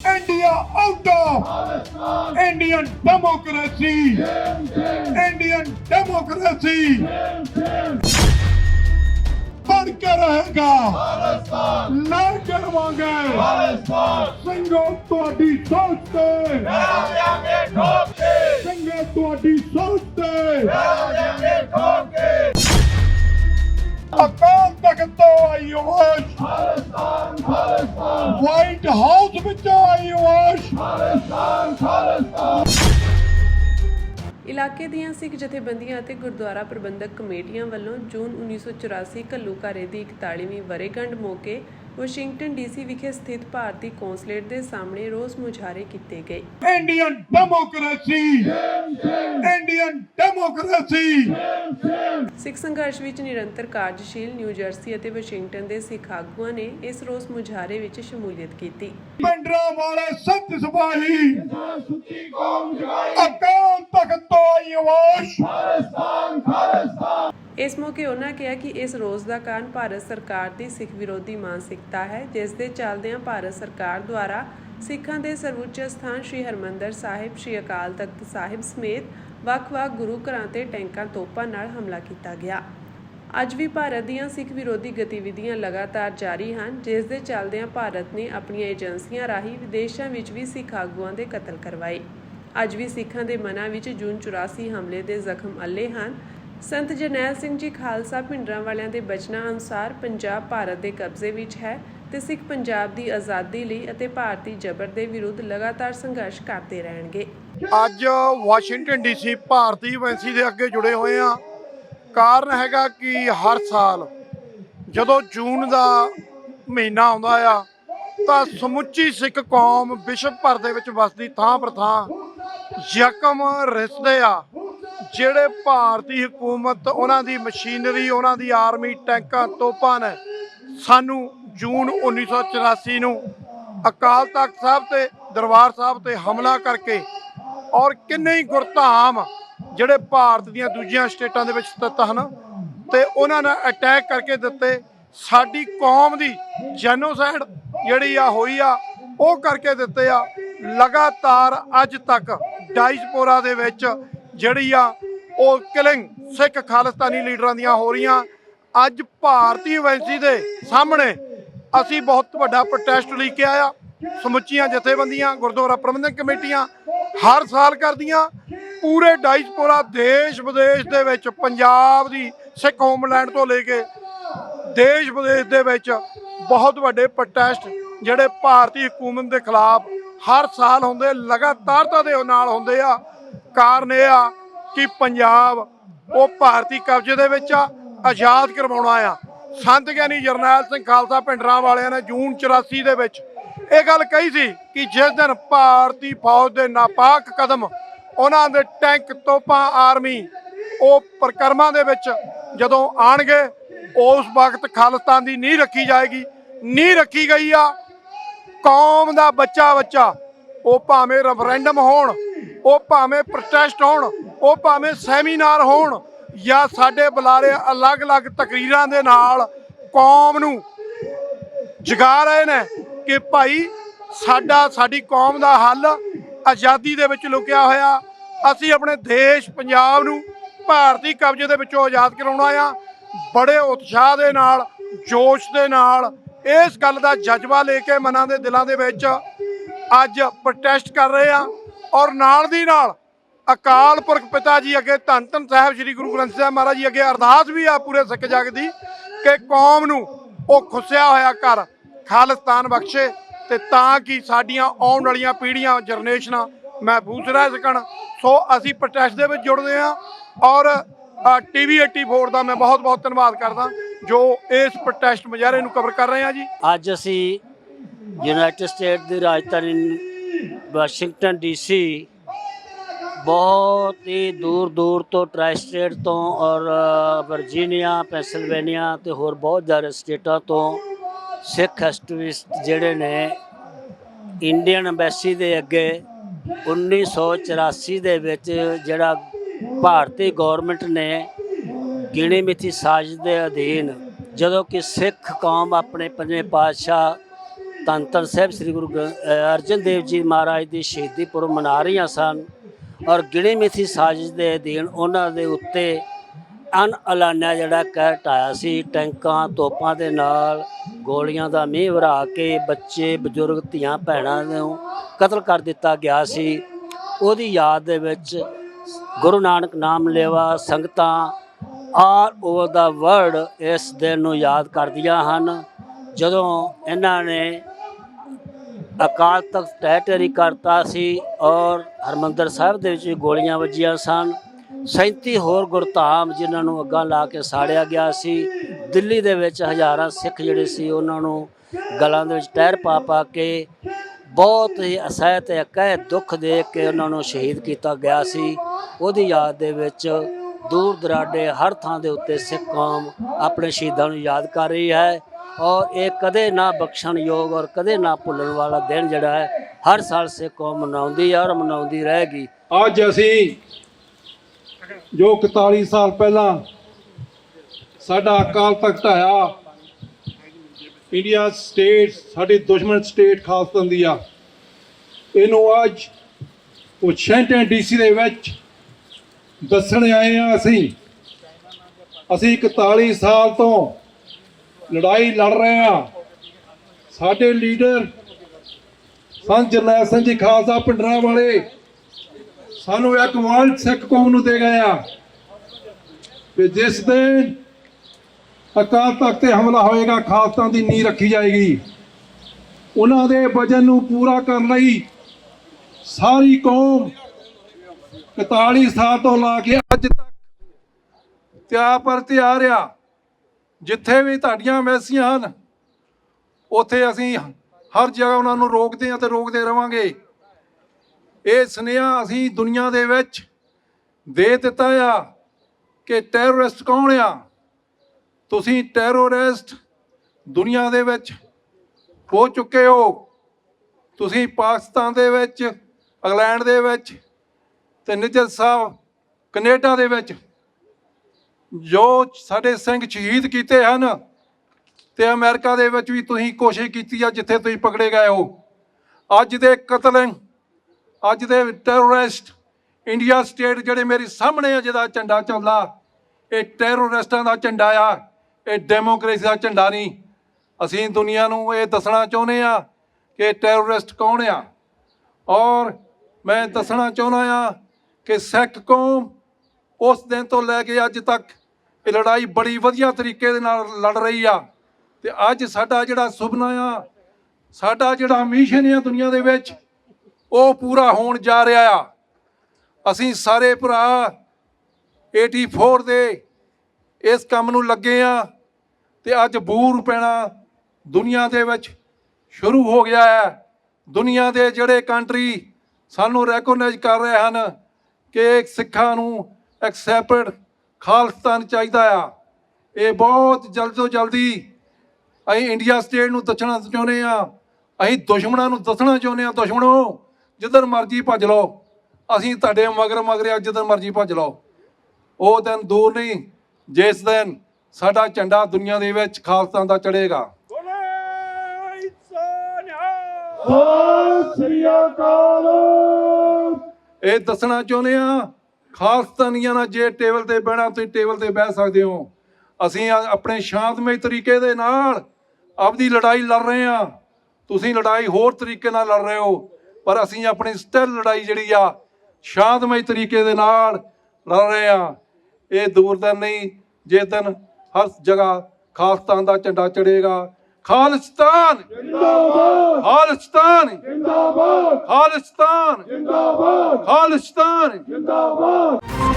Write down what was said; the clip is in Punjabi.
India out of Indian democracy. Indian democracy. ਬਣ ਕੇ ਰਹੇਗਾ ਨਾ ਕਰਵਾਂਗੇ ਸਿੰਘੋ ਤੁਹਾਡੀ ਸੋਚ ਤੇ ਦੀਆਂ ਸਿੱਖ ਜਥੇਬੰਦੀਆਂ ਅਤੇ ਗੁਰਦੁਆਰਾ ਪ੍ਰਬੰਧਕ ਕਮੇਟੀਆਂ ਵੱਲੋਂ ਜੂਨ 1984 ਘੱਲੂਘਾਰੇ ਦੀ 41ਵੀਂ ਵਰ੍ਹੇਗੰਢ ਮੌਕੇ ਵਾਸ਼ਿੰਗਟਨ ਡੀਸੀ ਵਿਖੇ ਸਥਿਤ ਭਾਰਤੀ ਕੌਂਸਲੇਟ ਦੇ ਸਾਹਮਣੇ ਰੋਸ ਮੁਜ਼ਾਹਰੇ ਕੀਤੇ ਗਏ। Indian democracy Indian democracy Sikh ਸੰਘਰਸ਼ ਵਿੱਚ ਨਿਰੰਤਰ ਕਾਰਜਸ਼ੀਲ ਨਿਊ ਜਰਸੀ ਅਤੇ ਵਾਸ਼ਿੰਗਟਨ ਦੇ ਸਿੱਖ ਆਗੂਆਂ ਨੇ ਇਸ ਰੋਸ ਮੁਜ਼ਾਹਰੇ ਵਿੱਚ ਸ਼ਮੂਲੀਅਤ ਕੀਤੀ। ਪਿੰਡਰਾਂ ਵਾਲੇ ਸੰਤ ਸਿਪਾਹੀ ਅਕਾਲ ਤਖਤ ਤੋਂ ਆਈ ਆਵਾਜ਼ ਇਸ ਮੌਕੇ ਉਹਨਾਂ ਕਿਹਾ ਕਿ ਇਸ ਰੋਸ ਦਾ ਕਾਰਨ ਭਾਰਤ ਸਰਕਾਰ ਦੀ ਸਿੱਖ ਵਿਰੋਧੀ ਮਾਨਸਿਕਤਾ ਹੈ, ਜਿਸ ਦੇ ਚੱਲਦਿਆਂ ਭਾਰਤ ਸਰਕਾਰ ਦੁਆਰਾ ਸਿੱਖਾਂ ਦੇ ਸਰਵਉੱਚ ਸਥਾਨ ਸ੍ਰੀ ਹਰਮੰਦਰ ਸਾਹਿਬ, ਸ੍ਰੀ ਅਕਾਲ ਤਖਤ ਸਾਹਿਬ ਸਮੇਤ ਵੱਖ-ਵੱਖ ਗੁਰੂ ਘਰਾਂ ਤੇ ਟੈਂਕਾਂ ਤੋਪਾਂ ਨਾਲ ਹਮਲਾ ਕੀਤਾ ਗਿਆ। ਅੱਜ ਵੀ ਭਾਰਤ ਦੀਆਂ ਸਿੱਖ ਵਿਰੋਧੀ ਗਤੀਵਿਧੀਆਂ ਲਗਾਤਾਰ ਜਾਰੀ ਹਨ, ਜਿਸ ਦੇ ਚੱਲਦਿਆਂ ਭਾਰਤ ਨੇ ਆਪਣੀਆਂ ਏਜੰਸੀਆਂ ਰਾਹੀਂ ਵਿਦੇਸ਼ਾਂ ਵਿੱਚ ਵੀ ਸਿੱਖ ਆਗੂਆਂ ਦੇ ਕਤਲ ਕਰਵਾਏ। ਅੱਜ ਵੀ ਸਿੱਖਾਂ ਦੇ ਮਨਾਂ ਵਿੱਚ ਜੂਨ 84 ਹਮਲੇ ਦੇ ਜ਼ਖਮ ਅੱਲੇ ਹਨ ਸੰਤ ਜਰਨੈਲ ਸਿੰਘ ਜੀ ਖਾਲਸਾ ਭਿੰਡਰਾਂ ਵਾਲਿਆਂ ਦੇ ਬਚਨਾਂ ਅਨੁਸਾਰ ਪੰਜਾਬ ਭਾਰਤ ਦੇ ਕਬਜ਼ੇ ਵਿੱਚ ਹੈ ਤੇ ਸਿੱਖ ਪੰਜਾਬ ਦੀ ਆਜ਼ਾਦੀ ਲਈ ਅਤੇ ਭਾਰਤੀ ਜ਼ਬਰ ਦੇ ਵਿਰੁੱਧ ਲਗਾਤਾਰ ਸੰਘਰਸ਼ ਕਰਦੇ ਰਹਿਣਗੇ। ਅੱਜ ਵਾਸ਼ਿੰਗਟਨ ਡੀਸੀ ਭਾਰਤੀ ਐਮਬੈਸੀ ਦੇ ਅੱਗੇ ਜੁੜੇ ਹੋਏ ਆ ਕਾਰਨ ਹੈਗਾ ਕਿ ਹਰ ਸਾਲ ਜਦੋਂ ਜੂਨ ਦਾ ਮਹੀਨਾ ਆਉਂਦਾ ਆ, ਤਾਂ ਸਮੁੱਚੀ ਸਿੱਖ ਕੌਮ ਵਿਸ਼ਵ ਭਰ ਦੇ ਵਿੱਚ ਵਸਦੀ ਥਾਂ ਪਰ ਥਾਂ ਯਕਮ ਰਿਸਦੇ ਆ। ਜਿਹੜੇ ਭਾਰਤੀ ਹਕੂਮਤ, ਉਹਨਾਂ ਦੀ ਮਸ਼ੀਨਰੀ, ਉਹਨਾਂ ਦੀ ਆਰਮੀ ਟੈਂਕਾਂ ਤੋਪਾਂ ਨੇ ਸਾਨੂੰ ਜੂਨ 1984 ਨੂੰ ਅਕਾਲ ਤਖਤ ਸਾਹਿਬ ਤੇ ਦਰਬਾਰ ਸਾਹਿਬ ਤੇ ਹਮਲਾ ਕਰਕੇ ਔਰ ਕਿੰਨੇ ਹੀ ਗੁਰਧਾਮ ਜਿਹੜੇ ਭਾਰਤ ਦੀਆਂ ਦੂਜੀਆਂ ਸਟੇਟਾਂ ਦੇ ਵਿੱਚ ਸਥਿਤ ਹਨ ਤੇ ਉਹਨਾਂ ਨੇ ਅਟੈਕ ਕਰਕੇ ਦਿੱਤੇ, ਸਾਡੀ ਕੌਮ ਦੀ ਜੈਨੋਸਾਈਡ ਜਿਹੜੀ ਆ ਹੋਈ ਆ, ਉਹ ਕਰਕੇ ਦਿੱਤੇ ਆ। ਲਗਾਤਾਰ ਅੱਜ ਤੱਕ ਡਾਇਸਪੋਰਾ ਦੇ ਵਿੱਚ ਜਿਹੜੀ ਆ ਉਹ ਕਿਲਿੰਗ ਸਿੱਖ ਖਾਲਿਸਤਾਨੀ ਲੀਡਰਾਂ ਦੀਆਂ ਹੋ ਰਹੀਆਂ। ਅੱਜ ਭਾਰਤੀ ਏਜੰਸੀ ਦੇ ਸਾਹਮਣੇ ਅਸੀਂ ਬਹੁਤ ਵੱਡਾ ਪ੍ਰੋਟੈਸਟ ਲੈ ਕੇ ਆਇਆ। ਸਮੁੱਚੀਆਂ ਜਥੇਬੰਦੀਆਂ, ਗੁਰਦੁਆਰਾ ਪ੍ਰਬੰਧਕ ਕਮੇਟੀਆਂ ਹਰ ਸਾਲ ਕਰਦੀਆਂ। ਪੂਰੇ ਡਾਇਸਪੋਰਾ ਦੇਸ਼ ਵਿਦੇਸ਼ ਦੇ ਵਿੱਚ ਪੰਜਾਬ ਦੀ ਸਿੱਖ ਹੋਮਲੈਂਡ ਤੋਂ ਲੈ ਕੇ ਦੇਸ਼ ਵਿਦੇਸ਼ ਦੇ ਵਿੱਚ ਬਹੁਤ ਵੱਡੇ ਪ੍ਰੋਟੈਸਟ ਜਿਹੜੇ ਭਾਰਤੀ ਹਕੂਮਤ ਦੇ ਖਿਲਾਫ ਹਰ ਸਾਲ ਹੁੰਦੇ ਲਗਾਤਾਰਤਾ ਦੇ ਨਾਲ ਹੁੰਦੇ ਆ। ਕਾਰਨ ਇਹ ਆ ਕਿ ਪੰਜਾਬ ਉਹ ਭਾਰਤੀ ਕਬਜ਼ੇ ਦੇ ਵਿੱਚ ਆ, ਆਜ਼ਾਦ ਕਰਵਾਉਣਾ ਆ ਸੰਤ ਗਿਆਨੀ ਜਰਨੈਲ ਸਿੰਘ ਖਾਲਸਾ ਪਿੰਡਰਾਂ ਵਾਲਿਆਂ ਨੇ ਜੂਨ 84 ਦੇ ਵਿੱਚ ਇਹ ਗੱਲ ਕਹੀ ਸੀ ਕਿ ਜਿਸ ਦਿਨ ਭਾਰਤੀ ਫੌਜ ਦੇ ਨਾਪਾਕ ਕਦਮ ਉਹਨਾਂ ਦੇ ਟੈਂਕ ਤੋਪਾਂ ਆਰਮੀ ਉਹ ਪ੍ਰਕਰਮਾਂ ਦੇ ਵਿੱਚ ਜਦੋਂ ਆਣਗੇ ਉਸ ਵਕਤ ਖਾਲਿਸਤਾਨ ਦੀ ਨੀਂਹ ਰੱਖੀ ਜਾਏਗੀ। ਨੀਂਹ ਰੱਖੀ ਗਈ ਆ, ਕੌਮ ਦਾ ਬੱਚਾ ਬੱਚਾ ਉਹ ਭਾਵੇਂ ਰੈਫਰੈਂਡਮ ਹੋਣ, ਉਹ ਭਾਵੇਂ ਪ੍ਰੋਟੈਸਟ ਹੋਣ, ਉਹ ਭਾਵੇਂ ਸੈਮੀਨਾਰ ਹੋਣ, ਜਾਂ ਸਾਡੇ ਬੁਲਾਰੇ ਅਲੱਗ-ਅਲੱਗ ਤਕਰੀਰਾਂ ਦੇ ਨਾਲ ਕੌਮ ਨੂੰ ਜਗਾ ਰਹੇ ਨੇ ਕਿ ਭਾਈ ਸਾਡਾ, ਸਾਡੀ ਕੌਮ ਦਾ ਹੱਲ ਆਜ਼ਾਦੀ ਦੇ ਵਿੱਚ ਲੁਕਿਆ ਹੋਇਆ। ਅਸੀਂ ਆਪਣੇ ਦੇਸ਼ ਪੰਜਾਬ ਨੂੰ ਭਾਰਤੀ ਕਬਜ਼ੇ ਦੇ ਵਿੱਚੋਂ ਆਜ਼ਾਦ ਕਰਾਉਣਾ ਆ ਬੜੇ ਉਤਸ਼ਾਹ ਦੇ ਨਾਲ, ਜੋਸ਼ ਦੇ ਨਾਲ ਇਸ ਗੱਲ ਦਾ ਜਜ਼ਬਾ ਲੈ ਕੇ ਮਨਾਂ ਦੇ ਦਿਲਾਂ ਦੇ ਵਿੱਚ ਅੱਜ ਪ੍ਰੋਟੈਸਟ ਕਰ ਰਹੇ ਆ ਔਰ ਨਾਲ ਦੀ ਨਾਲ ਅਕਾਲ ਪੁਰਖ ਪਿਤਾ ਜੀ ਅੱਗੇ ਧੰਨ ਧੰਨ ਸਾਹਿਬ ਸ੍ਰੀ ਗੁਰੂ ਗ੍ਰੰਥ ਸਾਹਿਬ ਮਹਾਰਾਜ ਜੀ ਅੱਗੇ ਅਰਦਾਸ ਵੀ ਆ ਪੂਰੇ ਸਿੱਖ ਜਗ ਦੀ ਕਿ ਕੌਮ ਨੂੰ ਉਹ ਖੁੱਸਿਆ ਹੋਇਆ ਘਰ ਖਾਲਿਸਤਾਨ ਬਖਸ਼ੇ ਤੇ ਤਾਂ ਕਿ ਸਾਡੀਆਂ ਆਉਣ ਵਾਲੀਆਂ ਪੀੜ੍ਹੀਆਂ, ਜਨਰੇਸ਼ਨਾਂ ਮਹਿਫੂਜ਼ ਰਹਿ ਸਕਣ। ਸੋ ਅਸੀਂ ਪ੍ਰੋਟੈਸਟ ਦੇ ਵਿੱਚ ਜੁੜਦੇ ਹਾਂ ਔਰ ਟੀਵੀ 84 ਦਾ ਮੈਂ ਬਹੁਤ ਬਹੁਤ ਧੰਨਵਾਦ ਕਰਦਾ ਜੋ ਇਸ ਪ੍ਰੋਟੈਸਟ ਮੁਜ਼ਾਹਰੇ ਨੂੰ ਕਵਰ ਕਰ ਰਹੇ ਹਾਂ ਜੀ। ਅੱਜ ਅਸੀਂ ਯੂਨਾਈਟਿਡ ਸਟੇਟ ਦੀ ਰਾਜਧਾਨੀ ਵਾਸ਼ਿੰਗਟਨ ਡੀਸੀ ਬਹੁਤ ਹੀ ਦੂਰ ਦੂਰ ਤੋਂ ਟ੍ਰਾਈ ਸਟੇਟ ਤੋਂ ਔਰ ਵਰਜੀਨੀਆ, ਪੈਨਸਿਲਵੇਨੀਆ ਤੇ ਹੋਰ ਬਹੁਤ ਜ਼ਿਆਦਾ ਸਟੇਟਾਂ ਤੋਂ ਸਿੱਖ ਐਕਟਿਵਿਸਟ ਜਿਹੜੇ ਨੇ ਇੰਡੀਅਨ ਐਮਬੈਸੀ ਦੇ ਅੱਗੇ 1984 ਦੇ ਵਿੱਚ ਜਿਹੜਾ ਭਾਰਤੀ ਗਵਰਨਮੈਂਟ ਨੇ ਗਿਣੀ ਮਿਥੀ ਸਾਜ਼ਿਸ਼ ਦੇ ਅਧੀਨ ਜਦੋਂ ਕਿ ਸਿੱਖ ਕੌਮ ਆਪਣੇ ਪੰਜੇ ਪਾਤਸ਼ਾਹ ਧੰਨ ਧੰਨ ਸਾਹਿਬ ਸ੍ਰੀ ਗੁਰੂ ਗ੍ਰੰ- ਅਰਜਨ ਦੇਵ ਜੀ ਮਹਾਰਾਜ ਦੀ ਸ਼ਹੀਦੀ ਪੁਰਬ ਮਨਾ ਰਹੀਆਂ ਸਨ ਔਰ ਗਿਣੀ ਮਿਥੀ ਸਾਜ਼ਿਸ਼ ਦੇ ਅਧੀਨ ਉਹਨਾਂ ਦੇ ਉੱਤੇ ਅਨ ਅਲਾਨਿਆ ਜਿਹੜਾ ਕਹਿਰ ਢਾਇਆ ਸੀ, ਟੈਂਕਾਂ, ਤੋਪਾਂ ਦੇ ਨਾਲ ਗੋਲੀਆਂ ਦਾ ਮੀਂਹ ਵਰਾ ਕੇ ਬੱਚੇ, ਬਜ਼ੁਰਗ, ਧੀਆਂ, ਭੈਣਾਂ ਨੂੰ ਕਤਲ ਕਰ ਦਿੱਤਾ ਗਿਆ ਸੀ। ਉਹਦੀ ਯਾਦ ਦੇ ਵਿੱਚ ਗੁਰੂ ਨਾਨਕ ਨਾਮ ਲੇਵਾ ਸੰਗਤਾਂ ਆਲ ਓਵਰ ਦਾ ਵਰਲਡ ਇਸ ਦਿਨ ਨੂੰ ਯਾਦ ਕਰਦੀਆਂ ਹਨ। ਜਦੋਂ ਇਹਨਾਂ ਨੇ ਅਕਾਲ ਤਖਤ ਟੈਟਰੀ ਕਰਤਾ ਸੀ ਔਰ ਹਰਮੰਦਰ ਸਾਹਿਬ ਦੇ ਵਿੱਚ ਵੀ ਗੋਲੀਆਂ ਵੱਜੀਆਂ ਸਨ। 37 ਹੋਰ ਗੁਰਧਾਮ ਜਿਨ੍ਹਾਂ ਨੂੰ ਅੱਗਾਂ ਲਾ ਕੇ ਸਾੜਿਆ ਗਿਆ ਸੀ। ਦਿੱਲੀ ਦੇ ਵਿੱਚ ਹਜ਼ਾਰਾਂ ਸਿੱਖ ਜਿਹੜੇ ਸੀ ਉਹਨਾਂ ਨੂੰ ਗਲਾਂ ਦੇ ਵਿੱਚ ਟਹਿਰ ਪਾ ਪਾ ਕੇ ਬਹੁਤ ਹੀ ਅਸਹਿ ਤੇ ਅਕਹਿ ਦੁੱਖ ਦੇ ਕੇ ਉਹਨਾਂ ਨੂੰ ਸ਼ਹੀਦ ਕੀਤਾ ਗਿਆ ਸੀ। ਉਹਦੀ ਯਾਦ ਦੇ ਵਿੱਚ ਦੂਰ ਦਰਾਡੇ ਹਰ ਥਾਂ ਦੇ ਉੱਤੇ ਸਿੱਖ ਕੌਮ ਆਪਣੇ ਸ਼ਹੀਦਾਂ ਨੂੰ ਯਾਦ ਕਰ ਰਹੀ ਹੈ। ਔਰ ਇਹ ਕਦੇ ਨਾ ਬਖਸ਼ਣਯੋਗ ਔਰ ਕਦੇ ਨਾ ਭੁੱਲਣ ਵਾਲਾ ਦਿਨ ਜਿਹੜਾ ਹੈ, ਹਰ ਸਾਲ ਸਿੱਖ ਕੌਮ ਮਨਾਉਂਦੀ ਹੈ ਔਰ ਮਨਾਉਂਦੀ ਰਹੇਗੀ। ਅੱਜ ਅਸੀਂ ਜੋ 41 ਸਾਲ ਪਹਿਲਾਂ ਸਾਡਾ ਅਕਾਲ ਤਖਤ ਆਇਆ, ਇੰਡੀਆ ਸਟੇਟ, ਸਾਡੀ ਦੁਸ਼ਮਣ ਸਟੇਟ ਖਾਲਸਤਾਨ ਦੀ ਆ। ਇਹਨੂੰ ਅੱਜ ਵਾਸ਼ਿੰਗਟਨ ਡੀਸੀ ਦੇ ਵਿੱਚ ਦੱਸਣ ਆਏ ਆ ਅਸੀਂ। ਅਸੀਂ 41 ਸਾਲ ਤੋਂ ਲੜਾਈ ਲੜ ਰਹੇ ਆ ਸਾਡੇ ਲੀਡਰ ਸੰਤ ਜਰਨੈਲ ਸਿੰਘ ਜੀ ਖਾਲਸਾ ਪਿੰਡਰਾਂ ਵਾਲੇ, ਸਾਨੂੰ ਇੱਕ ਵਰਲਡ ਸਿੱਖ ਕੌਮ ਨੂੰ ਦੇ ਗਏ ਆ ਕਿ ਜਿਸ ਦਿਨ ਅਕਾਲ ਤਖਤ ਤੇ ਹਮਲਾ ਹੋਏਗਾ, ਖਾਲਸਾ ਦੀ ਨੀਂਹ ਰੱਖੀ ਜਾਏਗੀ। ਉਹਨਾਂ ਦੇ ਵਜਨ ਨੂੰ ਪੂਰਾ ਕਰਨ ਲਈ ਸਾਰੀ ਕੌਮ 41 ਸਾਲ ਤੋਂ ਲਾ ਕੇ ਅੱਜ ਤੱਕ ਤਿਆਰ ਪਰ ਤਿਆਰ ਆ। ਜਿੱਥੇ ਵੀ ਤੁਹਾਡੀਆਂ ਮੈਸੀਆਂ ਹਨ, ਉੱਥੇ ਅਸੀਂ ਹਰ ਜਗ੍ਹਾ ਉਹਨਾਂ ਨੂੰ ਰੋਕਦੇ ਹਾਂ ਤੇ ਰੋਕਦੇ ਰਵਾਂਗੇ। ਇਹ ਸੁਨੇਹਾ ਅਸੀਂ ਦੁਨੀਆ ਦੇ ਵਿੱਚ ਦੇ ਦਿੱਤਾ ਆ ਕਿ ਟੈਰਰਿਸਟ ਕੌਣ ਆ? ਤੁਸੀਂ ਟੈਰਰਿਸਟ ਦੁਨੀਆ ਦੇ ਵਿੱਚ ਹੋ ਚੁੱਕੇ ਹੋ। ਤੁਸੀਂ ਪਾਕਿਸਤਾਨ ਦੇ ਵਿੱਚ, ਇੰਗਲੈਂਡ ਦੇ ਵਿੱਚ ਤੇ ਨਿਜਰ ਸਾਹਿਬ ਕੈਨੇਡਾ ਦੇ ਵਿੱਚ ਜੋ ਸਾਡੇ ਸਿੰਘ ਸ਼ਹੀਦ ਕੀਤੇ ਹਨ ਤੇ ਅਮਰੀਕਾ ਦੇ ਵਿੱਚ ਵੀ ਤੁਸੀਂ ਕੋਸ਼ਿਸ਼ ਕੀਤੀ ਆ ਜਿੱਥੇ ਤੁਸੀਂ ਪਕੜੇ ਗਏ ਹੋ। ਅੱਜ ਦੇ ਕਤਲ ਅੱਜ ਦੇ ਟੈਰਰਿਸਟ ਇੰਡੀਆ ਸਟੇਟ ਜਿਹੜੇ ਮੇਰੇ ਸਾਹਮਣੇ ਆ ਜਿਹਦਾ ਝੰਡਾ ਚੱਲਦਾ, ਇਹ ਟੈਰਰਿਸਟਾਂ ਦਾ ਝੰਡਾ ਆ, ਇਹ ਡੈਮੋਕ੍ਰੇਸੀ ਦਾ ਝੰਡਾ ਨਹੀਂ। ਅਸੀਂ ਦੁਨੀਆ ਨੂੰ ਇਹ ਦੱਸਣਾ ਚਾਹੁੰਦੇ ਆ ਕਿ ਟੈਰਰਿਸਟ ਕੌਣ ਆ? ਔਰ ਮੈਂ ਦੱਸਣਾ ਚਾਹੁੰਦਾ ਆ ਕਿ ਸਿੱਖ ਕੌਮ ਉਸ ਦਿਨ ਤੋਂ ਲੈ ਕੇ ਅੱਜ ਤੱਕ ਇਹ ਲੜਾਈ ਬੜੀ ਵਧੀਆ ਤਰੀਕੇ ਦੇ ਨਾਲ ਲੜ ਰਹੀ ਆ। ਤੇ ਅੱਜ ਸਾਡਾ ਜਿਹੜਾ ਸੁਪਨਾ ਆ, ਸਾਡਾ ਜਿਹੜਾ ਮਿਸ਼ਨ ਆ ਦੁਨੀਆ ਦੇ ਵਿੱਚ, ਉਹ ਪੂਰਾ ਹੋਣ ਜਾ ਰਿਹਾ ਆ। ਅਸੀਂ ਸਾਰੇ ਭਰਾ 84 ਦੇ ਇਸ ਕੰਮ ਨੂੰ ਲੱਗੇ ਆ ਤੇ ਅੱਜ ਬੂਰ ਪੈਣਾ ਦੁਨੀਆ ਦੇ ਵਿੱਚ ਸ਼ੁਰੂ ਹੋ ਗਿਆ ਹੈ ਦੁਨੀਆ ਦੇ ਜਿਹੜੇ ਕੰਟਰੀ ਸਾਨੂੰ ਰੈਕਗਨਾਈਜ਼ ਕਰ ਰਹੇ ਹਨ ਕਿ ਸਿੱਖਾਂ ਨੂੰ ਇੱਕ ਖਾਲਸਤਾਨ ਚਾਹੀਦਾ ਆ। ਇਹ ਬਹੁਤ ਜਲਦ ਤੋਂ ਜਲਦੀ ਅਸੀਂ ਇੰਡੀਆ ਸਟੇਟ ਨੂੰ ਦੱਸਣਾ ਚਾਹੁੰਦੇ ਆ। ਅਸੀਂ ਦੁਸ਼ਮਣਾਂ ਨੂੰ ਦੱਸਣਾ ਚਾਹੁੰਦੇ ਆ ਦੁਸ਼ਮਣੋ ਜਿੱਧਰ ਮਰਜ਼ੀ ਭੱਜ ਲਓ। ਅਸੀਂ ਤੁਹਾਡੇ ਮਗਰ ਮਗਰ ਆ ਜਿੱਧਰ ਮਰਜ਼ੀ ਭੱਜ ਲਓ। ਉਹ ਦਿਨ ਦੂਰ ਨਹੀਂ ਜਿਸ ਦਿਨ ਸਾਡਾ ਝੰਡਾ ਦੁਨੀਆ ਦੇ ਵਿੱਚ ਖਾਲਸਤਾਨ ਦਾ ਚੜੇਗਾ ਇਹ ਦੱਸਣਾ ਚਾਹੁੰਦੇ ਆ ਖਾਲਸਤਾਨੀਆਂ ਨਾਲ ਜੇ ਟੇਬਲ ਤੇ ਬਹਿਣਾ, ਤੁਸੀਂ ਟੇਬਲ ਤੇ ਬਹਿ ਸਕਦੇ ਹੋ। ਅਸੀਂ ਆਪਣੇ ਸ਼ਾਂਤਮਈ ਤਰੀਕੇ ਦੇ ਨਾਲ ਆਪਦੀ ਲੜਾਈ ਲੜ ਰਹੇ ਆ ਤੁਸੀਂ ਲੜਾਈ ਹੋਰ ਤਰੀਕੇ ਨਾਲ ਲੜ ਰਹੇ ਹੋ, ਪਰ ਅਸੀਂ ਆਪਣੀ ਸਟਿਲ ਲੜਾਈ ਜਿਹੜੀ ਆ, ਸ਼ਾਂਤਮਈ ਤਰੀਕੇ ਦੇ ਨਾਲ ਲੜ ਰਹੇ ਆ ਇਹ ਦੂਰ ਦਾ ਨਹੀਂ, ਜੇ ਦਿਨ ਹਰ ਜਗ੍ਹਾ ਖਾਲਸਤਾਨ ਦਾ ਝੰਡਾ ਚੜੇਗਾ ਖਾਲਿਸਤਾਨ। ਜਿੰਦਾਬਾਦ। ਖਾਲਿਸਤਾਨ। ਜਿੰਦਾਬਾਦ। ਖਾਲਿਸਤਾਨ। ਜਿੰਦਾਬਾਦ। ਖਾਲਿਸਤਾਨ। ਜਿੰਦਾਬਾਦ।